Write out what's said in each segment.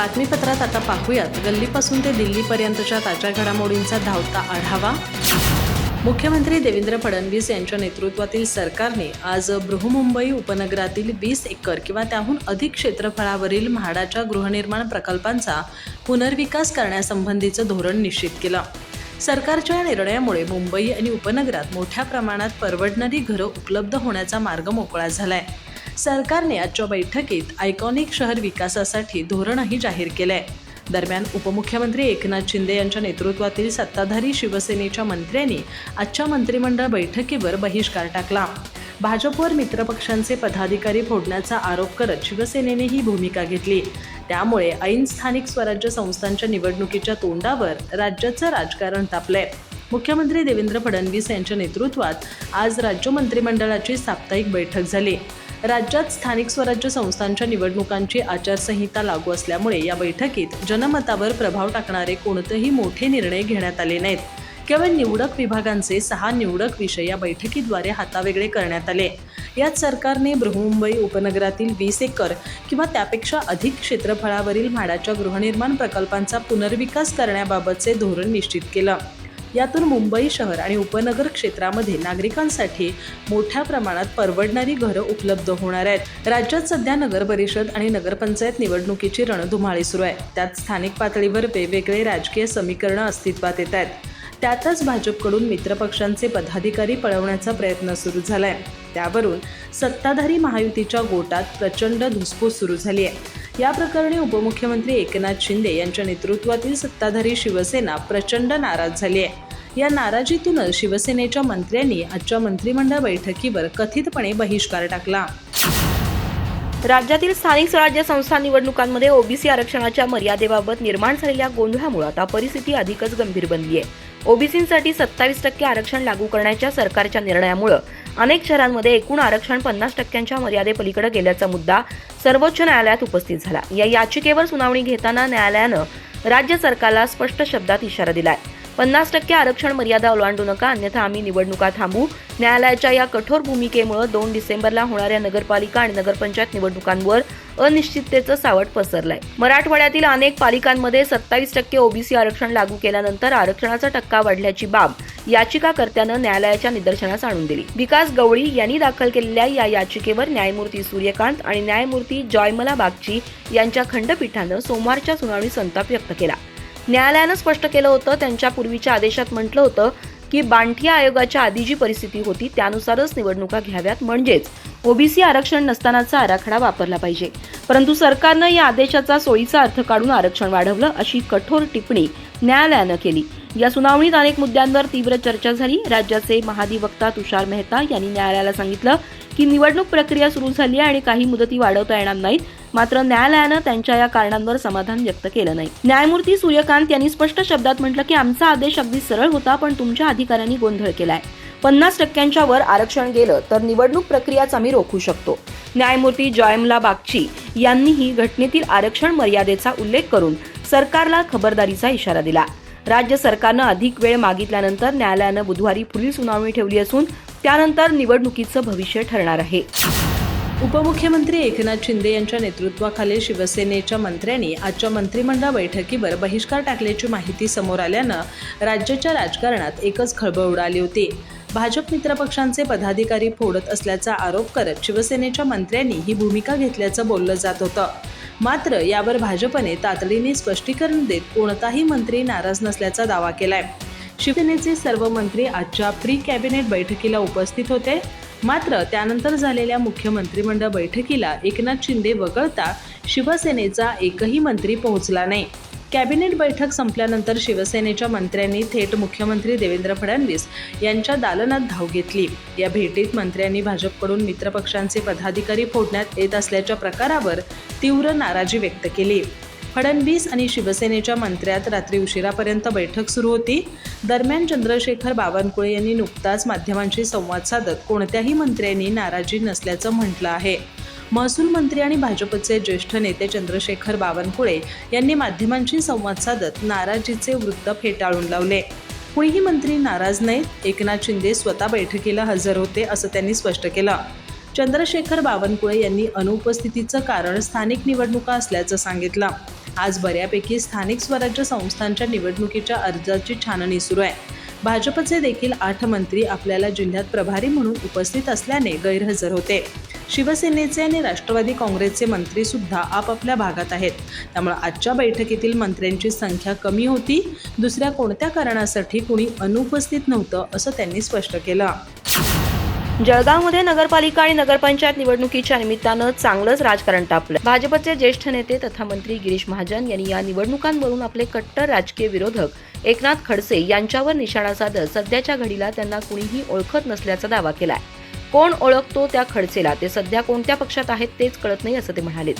बातमीपत्रात आता पाहूयात. गल्लीपासून ते दिल्लीपर्यंतच्या ताज्या घडामोडींचा धावता आढावा. मुख्यमंत्री देवेंद्र फडणवीस यांच्या नेतृत्वातील सरकारने आज बृहमुंबई उपनगरातील वीस एकर किंवा त्याहून अधिक क्षेत्रफळावरील म्हाडाच्या गृहनिर्माण प्रकल्पांचा पुनर्विकास करण्यासंबंधीचं धोरण निश्चित केलं. सरकारच्या या निर्णयामुळे मुंबई आणि उपनगरात मोठ्या प्रमाणात परवडणारी घरं उपलब्ध होण्याचा मार्ग मोकळा झाला आहे सरकारने आजच्या बैठकीत आयकॉनिक शहर विकासासाठी धोरणही जाहीर केलं आहे दरम्यान उपमुख्यमंत्री एकनाथ शिंदे यांच्या नेतृत्वातील सत्ताधारी शिवसेनेच्या मंत्र्यांनी आजच्या मंत्रिमंडळ बैठकीवर बहिष्कार टाकला. भाजपवर मित्रपक्षांचे पदाधिकारी फोडण्याचा आरोप करत शिवसेनेने ही भूमिका घेतली. त्यामुळे ऐन स्थानिक स्वराज्य संस्थांच्या निवडणुकीच्या तोंडावर राज्याचं राजकारण तापलंय. मुख्यमंत्री देवेंद्र फडणवीस यांच्या नेतृत्वात आज राज्य मंत्रिमंडळाची साप्ताहिक बैठक झाली. राज्यात स्थानिक स्वराज्य संस्थांच्या निवडणुकांची आचारसंहिता लागू असल्यामुळे या बैठकीत जनमतावर प्रभाव टाकणारे कोणतेही मोठे निर्णय घेण्यात आले नाहीत. केवळ निवडक विभागांचे सहा निवडक विषय या बैठकीद्वारे हातावेगळे करण्यात आले. यात सरकारने बृहमुंबई उपनगरातील वीस एकर किंवा त्यापेक्षा अधिक क्षेत्रफळावरील म्हाडाच्या गृहनिर्माण प्रकल्पांचा पुनर्विकास करण्याबाबतचे धोरण निश्चित केलं. यातून मुंबई शहर आणि उपनगर क्षेत्रामध्ये नागरिकांसाठी मोठ्या प्रमाणात परवडणारी घरं उपलब्ध होणार आहेत. राज्यात सध्या नगर परिषद आणि नगरपंचायत निवडणुकीची रणधुमाळी सुरू आहे. त्यात स्थानिक पातळीवर वेगवेगळे राजकीय समीकरणं अस्तित्वात येत आहेत. त्यातच भाजपकडून मित्रपक्षांचे पदाधिकारी पळवण्याचा प्रयत्न सुरू झालाय. त्यावरून सत्ताधारी महायुतीच्या गोटात प्रचंड धुसफूस सुरू झाली आहे. या प्रकरणी उपमुख्यमंत्री एकनाथ शिंदे यांच्या नेतृत्वातील सत्ताधारी शिवसेना प्रचंड नाराज झाली आहे. या नाराजीतूनच शिवसेनेच्या मंत्र्यांनी आजच्या मंत्रिमंडळ बैठकीवर कथितपणे बहिष्कार टाकला. राज्यातील स्थानिक स्वराज्य संस्था निवडणुकांमध्ये ओबीसी आरक्षणाच्या मर्यादेबाबत निर्माण झालेल्या गोंधळामुळे आता परिस्थिती अधिकच गंभीर बनली आहे. ओबीसींसाठी सत्तावीस टक्के आरक्षण लागू करण्याच्या सरकारच्या निर्णयामुळे अनेक शहरांमध्ये एकूण आरक्षण पन्नास टक्क्यांच्या मर्यादेपलीकडे गेल्याचा मुद्दा सर्वोच्च न्यायालयात उपस्थित झाला. या याचिकेवर सुनावणी घेताना न्यायालयानं राज्य सरकारला स्पष्ट शब्दात इशारा दिलाय. पन्नास टक्के आरक्षण मर्यादा ओलांडू नका अन्यथा आम्ही निवडणुका थांबू. न्यायालयाच्या या कठोर भूमिकेमुळे दोन डिसेंबरला होणाऱ्या नगरपालिका आणि नगरपंचायत निवडणुकांवर अनिश्चिततेचं सावट पसरलंय. मराठवाड्यातील अनेक पालिकांमध्ये सत्तावीस टक्के ओबीसी आरक्षण लागू केल्यानंतर आरक्षणाचा टक्का वाढल्याची बाब याचिकाकर्त्यानं न्यायालयाच्या निदर्शनास आणून दिली. विकास गवळी यांनी दाखल केलेल्या या याचिकेवर न्यायमूर्ती सूर्यकांत आणि न्यायमूर्ती जॉयमला बागची यांच्या खंडपीठानं सोमवारच्या सुनावणी संताप व्यक्त केला. न्यायालयानं स्पष्ट केलं होतं त्यांच्या पूर्वीच्या आदेशात म्हटलं होतं की बांठिया आयोगाच्या आधी जी परिस्थिती होती त्यानुसारच निवडणुका घ्याव्यात. म्हणजेच ओबीसी आरक्षण नसतानाचा आराखडा वापरला पाहिजे. परंतु सरकारनं या आदेशाचा सोयीचा अर्थ काढून आरक्षण वाढवलं अशी कठोर टिप्पणी न्यायालयानं केली. या सुनावणीत अनेक मुद्द्यांवर तीव्र चर्चा झाली. राज्याचे महाधिवक्ता तुषार मेहता यांनी न्यायालयाला सांगितलं की निवडणूक प्रक्रिया सुरू झाली आहे आणि काही मुदती वाढवता येणार नाहीत. मात्र न्यायालयानं त्यांच्या या कारणांवर समाधान व्यक्त केलं नाही. न्यायमूर्ती सूर्यकांत यांनी स्पष्ट शब्दात म्हटलं की आमचा आदेश अगदी सरळ होता पण तुमच्या अधिकाऱ्यांनी गोंधळ केलाय. पन्नास टक्क्यांच्या वर आरक्षण गेलं तर निवडणूक प्रक्रियाच आम्ही रोखू शकतो. न्यायमूर्ती जॉयमला बागची यांनीही घटनेतील आरक्षण मर्यादेचा उल्लेख करून सरकारला खबरदारीचा इशारा दिला. राज्य सरकारनं अधिक वेळ मागितल्यानंतर न्यायालयानं बुधवारी पुढील सुनावणी ठेवली असून त्यानंतर निवडणुकीचं भविष्य ठरणार आहे. उपमुख्यमंत्री एकनाथ शिंदे यांच्या नेतृत्वाखालील शिवसेनेच्या मंत्र्यांनी आजच्या मंत्रिमंडळ बैठकीवर बहिष्कार टाकल्याची माहिती समोर आल्यानं राज्याच्या राजकारणात एकच खळबळ उडाली होती. भाजप मित्रपक्षांचे पदाधिकारी फोडत असल्याचा आरोप करत शिवसेनेच्या मंत्र्यांनी ही भूमिका घेतल्याचं बोललं जात होतं. मात्र यावर भाजपने तातडीने स्पष्टीकरण देत कोणताही मंत्री नाराज नसल्याचा दावा केलाय. शिवसेनेचे सर्व मंत्री आजच्या प्री कॅबिनेट बैठकीला उपस्थित होते. मात्र त्यानंतर झालेल्या मुख्यमंत्रिमंडळ बैठकीला एकनाथ शिंदे वगळता शिवसेनेचा एकही मंत्री पोहोचला नाही. कॅबिनेट बैठक संपल्यानंतर शिवसेनेच्या मंत्र्यांनी थेट मुख्यमंत्री देवेंद्र फडणवीस यांच्या दालनात धाव घेतली. या भेटीत मंत्र्यांनी भाजपकडून मित्रपक्षांचे पदाधिकारी फोडण्यात येत असल्याच्या प्रकारावर तीव्र नाराजी व्यक्त केली. फडणवीस आणि शिवसेनेच्या मंत्र्यात रात्री उशिरापर्यंत बैठक सुरू होती. दरम्यान चंद्रशेखर बावनकुळे यांनी नुकताच माध्यमांशी संवाद साधत कोणत्याही मंत्र्यांनी नाराजी नसल्याचं म्हटलं आहे. महसूल मंत्री आणि भाजपचे ज्येष्ठ नेते चंद्रशेखर बावनकुळे यांनी माध्यमांशी संवाद साधत नाराजीचे वृत्त फेटाळून लावले. कुणीही मंत्री नाराज नाहीत एकनाथ शिंदे स्वतः बैठकीला हजर होते असं त्यांनी स्पष्ट केलं. चंद्रशेखर बावनकुळे यांनी अनुपस्थितीचं कारण स्थानिक निवडणुका असल्याचं सांगितलं. आज बऱ्यापैकी स्थानिक स्वराज्य संस्थांच्या निवडणुकीच्या अर्जाची छाननी सुरू आहे. भाजपचे देखील आठ मंत्री आपल्याला जिल्ह्यात प्रभारी म्हणून उपस्थित असल्याने गैरहजर होते. शिवसेनेचे आणि राष्ट्रवादी काँग्रेसचे मंत्री सुद्धा आपापल्या भागात आहेत. त्यामुळे आजच्या बैठकीतील मंत्र्यांची संख्या कमी होती. दुसऱ्या कोणत्या कारणासाठी कुणी अनुपस्थित नव्हतं असं त्यांनी स्पष्ट केलं. जळगावमध्ये नगरपालिका आणि नगरपंचायत निवडणुकीच्या निमित्तानं चांगलंच राजकारण तापलं. भाजपचे ज्येष्ठ नेते तथा मंत्री गिरीश महाजन यांनी या निवडणुकांवरून आपले कट्टर राजकीय विरोधक एकनाथ खडसे यांच्यावर निशाणा साधत सध्याच्या घडीला त्यांना कुणीही ओळखत नसल्याचा दावा केलाय. कोण ओळखतो त्या खडसेला? ते सध्या कोणत्या पक्षात आहेत तेच कळत नाही असं ते म्हणाले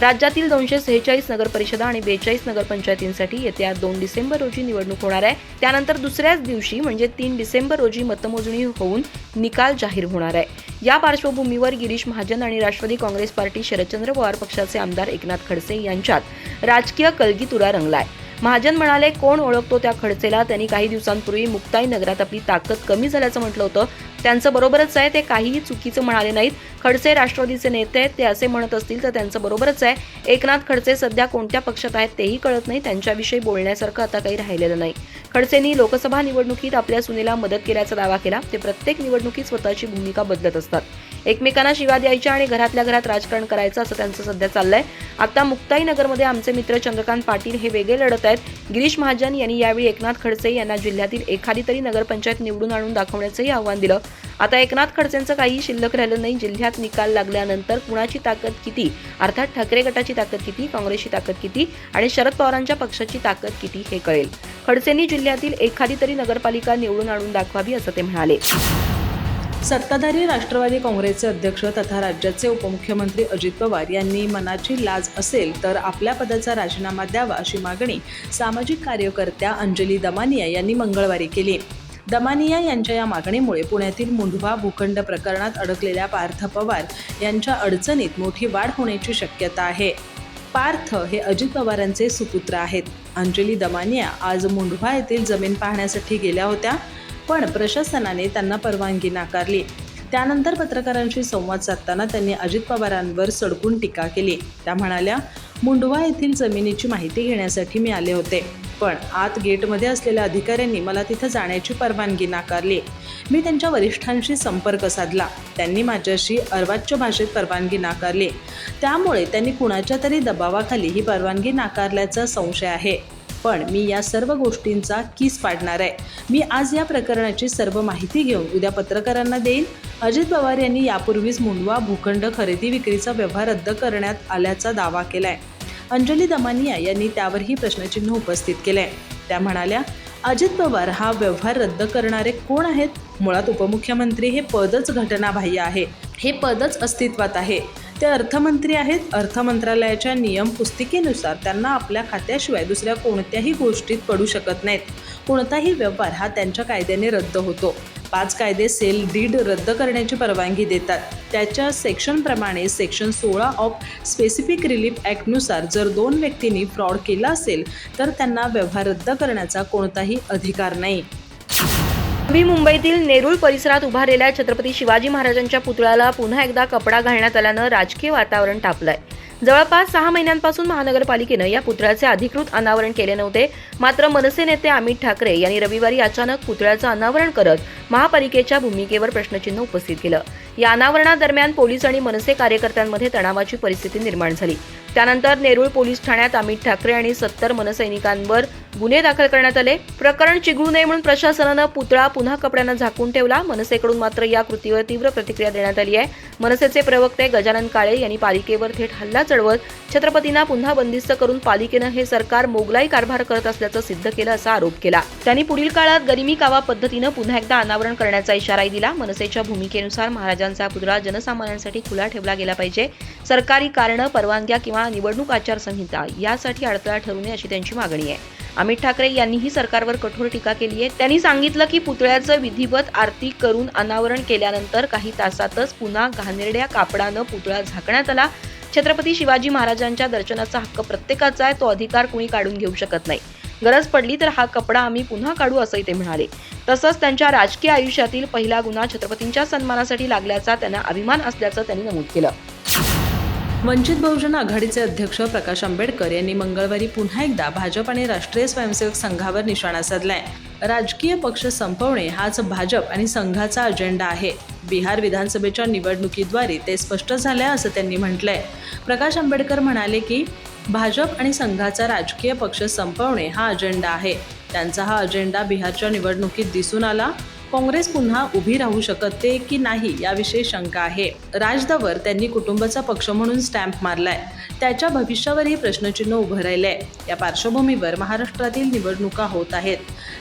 राज्यातील दोनशे सेहेचाळीस नगरपरिषदा आणि बेचाळीस नगरपंचायतींसाठी येत्या दोन डिसेंबर रोजी निवडणूक होणार आहे. त्यानंतर दुसऱ्याच दिवशी म्हणजे तीन डिसेंबर रोजी मतमोजणी होऊन निकाल जाहीर होणार आहे. या पार्श्वभूमीवर गिरीश महाजन आणि राष्ट्रवादी काँग्रेस पार्टी शरदचंद्र पवार पक्षाचे आमदार एकनाथ खडसे यांच्यात राजकीय कलगीतुरा रंगलाय. महाजन म्हणाले कोण ओळखतो त्या खडसेला? त्यांनी काही दिवसांपूर्वी मुक्ताई नगरात आपली ताकद कमी झाल्याचं म्हटलं होतं. त्यांचं बरोबरच आहे ते काहीही चुकीचं म्हणाले नाहीत. खडसे राष्ट्रवादीचे नेते आहेत ते असे म्हणत असतील तर त्यांचं बरोबरच आहे. एकनाथ खडसे सध्या कोणत्या पक्षात आहेत तेही कळत नाही. त्यांच्याविषयी बोलण्यासारखं आता काही राहिलेलं नाही. खडसेंनी लोकसभा निवडणुकीत आपल्या सुनेला मदत केल्याचा दावा केला. ते प्रत्येक निवडणुकीत स्वतःची भूमिका बदलत असतात. एकमेकांना शिवा द्यायच्या आणि घरातल्या घरात राजकारण करायचं असं त्यांचं सध्या चाललंय. आता मुक्ताईनगरमध्ये आमचे मित्र चंद्रकांत पाटील हे वेगळे लढत आहेत. गिरीश महाजन यांनी यावेळी एकनाथ खडसे यांना जिल्ह्यातील एखादी तरी नगरपंचायत निवडून आणून दाखवण्याचंही आव्हान दिलं. आता एकनाथ खडसेंचं काही शिल्लक राहिलं नाही. जिल्ह्यात निकाल लागल्यानंतर कुणाची ताकद किती? अर्थात ठाकरे गटाची ताकद किती? काँग्रेसची ताकद किती? आणि शरद पवारांच्या पक्षाची ताकद किती हे कळेल. खडसेंनी जिल्ह्यातील एखादी तरी नगरपालिका निवडून आणून दाखवावी असं ते म्हणाले. सत्ताधारी राष्ट्रवादी काँग्रेसचे अध्यक्ष तथा राज्याचे उपमुख्यमंत्री अजित पवार यांनी मनाची लाज असेल तर आपल्या पदाचा राजीनामा द्यावा अशी मागणी सामाजिक कार्यकर्त्या अंजली दमानिया यांनी मंगळवारी केली. दमानिया यांच्या या मागणीमुळे पुण्यातील मुंढवा भूखंड प्रकरणात अडकलेल्या पार्थ पवार यांच्या अडचणीत मोठी वाढ होण्याची शक्यता आहे. पार्थ हे अजित पवारांचे सुपुत्र आहेत. अंजली दमानिया आज मुंढवा येथील जमीन पाहण्यासाठी गेल्या होत्या. पण प्रशासनाने त्यांना परवानगी नाकारली. त्यानंतर पत्रकारांशी संवाद साधताना त्यांनी अजित पवारांवर सडकून टीका केली. त्या म्हणाल्या मुंडवा येथील जमिनीची माहिती घेण्यासाठी मी आले होते पण आत गेटमध्ये असलेल्या अधिकाऱ्यांनी मला तिथं जाण्याची परवानगी नाकारली. मी त्यांच्या वरिष्ठांशी संपर्क साधला. त्यांनी माझ्याशी अर्वाच्य भाषेत परवानगी नाकारली. त्यामुळे त्यांनी कुणाच्या तरी दबावाखाली ही परवानगी नाकारल्याचा संशय आहे. पण मी या सर्व गोष्टींचा किस पाडणार आहे. मी आज या प्रकरणाची सर्व माहिती घेऊन उद्या पत्रकारांना देईन. अजित पवार यांनी यापूर्वीच मुंडवा भूखंड खरेदी विक्रीचा व्यवहार रद्द करण्यात आल्याचा दावा केलाय. अंजली दमानिया यांनी त्यावरही प्रश्नचिन्ह उपस्थित केलंय. त्या म्हणाल्या अजित पवार हा व्यवहार रद्द करणारे कोण आहेत? मुळात उपमुख्यमंत्री हे पदच घटनाबाह्य आहे. हे पदच अस्तित्वात आहे. ते अर्थमंत्री आहेत. अर्थ मंत्रालयाच्या नियम पुस्तिकेनुसार त्यांना आपल्या खात्याशिवाय दुसऱ्या कोणत्याही गोष्टीत पडू शकत नाहीत. कोणताही व्यवहार हा त्यांच्या कायद्याने रद्द होतो. पाच कायदे सेल डीड रद्द करण्याची परवानगी देतात. त्याच्या सेक्शनप्रमाणे सेक्शन सोळा ऑफ स्पेसिफिक रिलीफ ॲक्टनुसार जर दोन व्यक्तींनी फ्रॉड केला असेल तर त्यांना व्यवहार रद्द करण्याचा कोणताही अधिकार नाही. नवी मुंबईतील नेरूळ परिसरात उभारलेल्या छत्रपती शिवाजी महाराजांच्या पुतळ्याला पुन्हा एकदा कपडा घालण्यात आल्यानं राजकीय वातावरण तापलंय. जवळपास सहा महिन्यांपासून महानगरपालिकेनं या पुतळ्याचे अधिकृत अनावरण केले नव्हते. मात्र मनसे नेते अमित ठाकरे यांनी रविवारी अचानक पुतळ्याचं अनावरण करत महापालिकेच्या भूमिकेवर प्रश्नचिन्ह उपस्थित केलं. या अनावरणादरम्यान पोलीस आणि मनसे कार्यकर्त्यांमध्ये तणावाची परिस्थिती निर्माण झाली. त्यानंतर नेरूळ पोलीस ठाण्यात अमित ठाकरे आणि सत्तर मनसैनिकांवर गुन्हे दाखल करण्यात आले. प्रकरण चिघळू नये म्हणून प्रशासनानं पुतळा पुन्हा कपड्यानं झाकून ठेवला. मनसेकडून मात्र या कृतीवर तीव्र प्रतिक्रिया देण्यात आली आहे. मनसेचे प्रवक्ते गजानन काळे यांनी पालिकेवर थेट हल्ला चढवत छत्रपतींना पुन्हा बंदिस्त करून पालिकेनं हे सरकार मोगलाई कारभार करत असल्याचं सिद्ध केलं असा आरोप केला. त्यांनी पुढील काळात गरिमी कावा पद्धतीनं पुन्हा एकदा अनावरण करण्याचा इशाराही दिला. मनसेच्या भूमिकेनुसार महाराजांचा पुतळा जनसामान्यांसाठी खुला ठेवला गेला पाहिजे. सरकारी कारणं परवानग्या किंवा निवडणूक आचारसंहिता यासाठी अडथळा ठरू नये अशी त्यांची मागणी आहे. अमित ठाकरे यांनीही सरकारवर कठोर टीका केली आहे. त्यांनी सांगितलं की पुतळ्याचं विधिवत आरती करून अनावरण केल्यानंतर काही तासातच पुन्हा घाणेरड्या कापडानं पुतळा झाकण्यात आला. छत्रपती शिवाजी महाराजांच्या दर्शनाचा हक्क प्रत्येकाचा आहे तो अधिकार कुणी काढून घेऊ शकत नाही. गरज पडली तर हा कपडा आम्ही पुन्हा काढू असंही ते म्हणाले. तसंच त्यांच्या राजकीय आयुष्यातील पहिला गुन्हा छत्रपतींच्या सन्मानासाठी लागल्याचा त्यांना अभिमान असल्याचं त्यांनी नमूद केलं. वंचित बहुजन आघाडीचे अध्यक्ष प्रकाश आंबेडकर यांनी मंगळवारी पुन्हा एकदा भाजप आणि राष्ट्रीय स्वयंसेवक संघावर निशाणा साधलाय. राजकीय पक्ष संपवणे हाच भाजप आणि संघाचा अजेंडा आहे. बिहार विधानसभेच्या निवडणुकीद्वारे ते स्पष्ट झालंय असं त्यांनी म्हटलंय. प्रकाश आंबेडकर म्हणाले की भाजप आणि संघाचा राजकीय पक्ष संपवणे हा अजेंडा आहे. त्यांचा हा अजेंडा बिहारच्या निवडणुकीत दिसून आला. काँग्रेस पुन्हा उभी राहू शकते की नाही याविषयी शंका आहे. राजदावर त्यांनी कुटुंबाचा पक्ष म्हणून स्टॅम्प मारलाय. त्याच्या भविष्यावरही प्रश्नचिन्ह उभं राहिलंय. या पार्श्वभूमीवर महाराष्ट्रातील निवडणुका होत आहेत.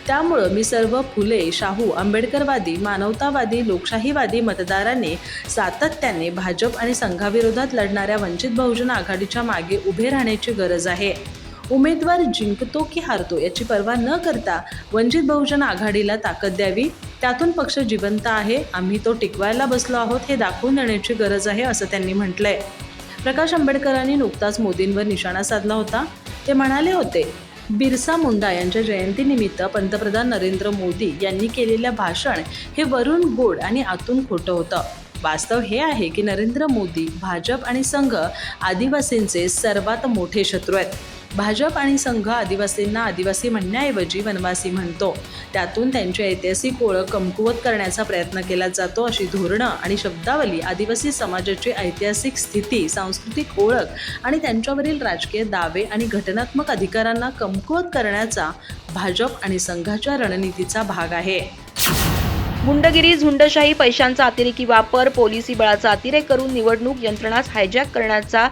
त्यामुळं मी सर्व फुले शाहू आंबेडकरवादी मानवतावादी लोकशाहीवादी मतदारांनी सातत्याने भाजप आणि संघाविरोधात लढणाऱ्या वंचित बहुजन आघाडीच्या मागे उभे राहण्याची गरज आहे. उमेदवार जिंकतो की हारतो याची पर्वा न करता वंचित बहुजन आघाडीला ताकद द्यावी. त्यातून पक्ष जिवंत आहे. आम्ही तो टिकवायला बसलो आहोत हे दाखवून देण्याची गरज आहे असं त्यांनी म्हटलंय. प्रकाश आंबेडकरांनी नुकताच मोदींवर निशाणा साधला होता. ते म्हणाले होते बिरसा मुंडा यांच्या जयंतीनिमित्त पंतप्रधान नरेंद्र मोदी यांनी केलेलं भाषण हे वरून गोड आणि आतून खोटं होतं. वास्तव हे आहे की नरेंद्र मोदी भाजप आणि संघ आदिवासींचे सर्वात मोठे शत्रू आहेत. भाजप आणि संघ आदिवासींना आदिवासी म्हणण्याऐवजी वनवासी म्हणतो. त्यातून त्यांची ऐतिहासिक ओळख कमकुवत करण्याचा प्रयत्न केला जातो अशी धोरणं आणि शब्दावली आदिवासी समाजाची ऐतिहासिक स्थिती सांस्कृतिक ओळख आणि त्यांच्यावरील राजकीय दावे आणि घटनात्मक अधिकारांना कमकुवत करण्याचा भाजप आणि संघाच्या रणनीतीचा भाग आहे. गुंडगिरी झुंडशाही पैशांचा अतिरेकी वापर पोलिसी बळाचा अतिरेक करून निवडणूक यंत्रणाच हायजॅक करण्याचा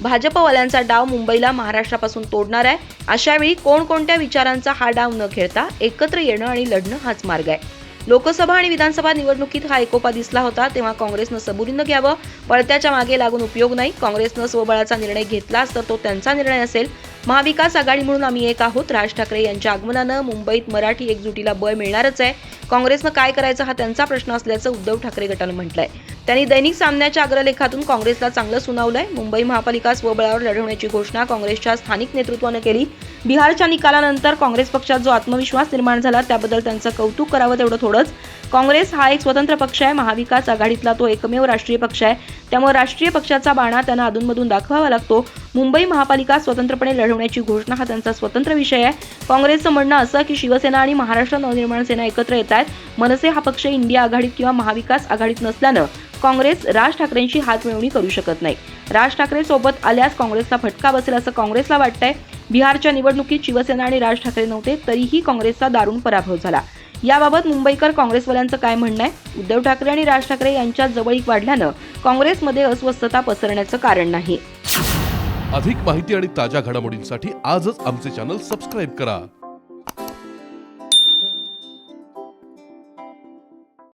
भाजपवाल्यांचा डाव मुंबईला महाराष्ट्रापासून तोडणार आहे. अशावेळी कोणकोणत्या विचारांचा हा डाव न खेळता एकत्र येणं आणि लढणं हाच मार्ग आहे. लोकसभा आणि विधानसभा निवडणुकीत हा एकोपा दिसला होता तेव्हा काँग्रेसनं सबुरीनं घ्यावं. पळत्याच्या मागे लागून उपयोग नाही. काँग्रेसनं स्वबळाचा निर्णय घेतलाच तर तो त्यांचा निर्णय असेल. महाविकास आघाडी म्हणून आम्ही एक आहोत. राज ठाकरे यांच्या आगमनानं मुंबईत मराठी एकजुटीला बळ मिळणारच आहे. काँग्रेसनं काय करायचं हा त्यांचा प्रश्न असल्याचं उद्धव ठाकरे गटानं म्हटलंय. त्यांनी दैनिक सामन्याच्या अग्रलेखातून काँग्रेसला चांगलं सुनावलंय. मुंबई महापालिका स्वबळावर लढवण्याची घोषणा काँग्रेसच्या स्थानिक नेतृत्वानं केली. बिहारच्या निकालानंतर काँग्रेस पक्षात जो आत्मविश्वास निर्माण झाला त्याबद्दल त्यांचं कौतुक करावं तेवढं थोडंच. काँग्रेस हा एक स्वतंत्र पक्ष आहे. महाविकास आघाडीतला तो एकमेव राष्ट्रीय पक्ष आहे. त्यामुळे राष्ट्रीय पक्षाचा बाणा त्यांना अधूनमधून दाखवावा लागतो. मुंबई महापालिका स्वतंत्रपणे लढवण्याची घोषणा हा त्यांचा स्वतंत्र विषय आहे. काँग्रेसचं म्हणणं असं की शिवसेना आणि महाराष्ट्र नवनिर्माण सेना एकत्र येत आहेत मनसे हा पक्ष इंडिया आघाडीत किंवा महाविकास आघाडीत नसल्यानं काँग्रेस राज ठाकरेंशी हात मिळवणी करू शकत नाही. राज ठाकरे सोबत आल्यास काँग्रेसला फटका बसेल असं काँग्रेसला वाटतंय. बिहारच्या निवडणुकीत शिवसेना आणि राज ठाकरे नव्हते तरीही काँग्रेसचा दारुण पराभव झाला. याबाबत मुंबईकर काँग्रेसवाल्यांचं काय म्हणणं आहे? उद्धव ठाकरे आणि राज ठाकरे यांच्या जवळीक वाढल्यानं काँग्रेसमध्ये अस्वस्थता पसरण्याचं कारण नाही. अधिक माहिती आणि ताज्या घडामोडींसाठी आजच आमचे चॅनल सबस्क्राईब करा.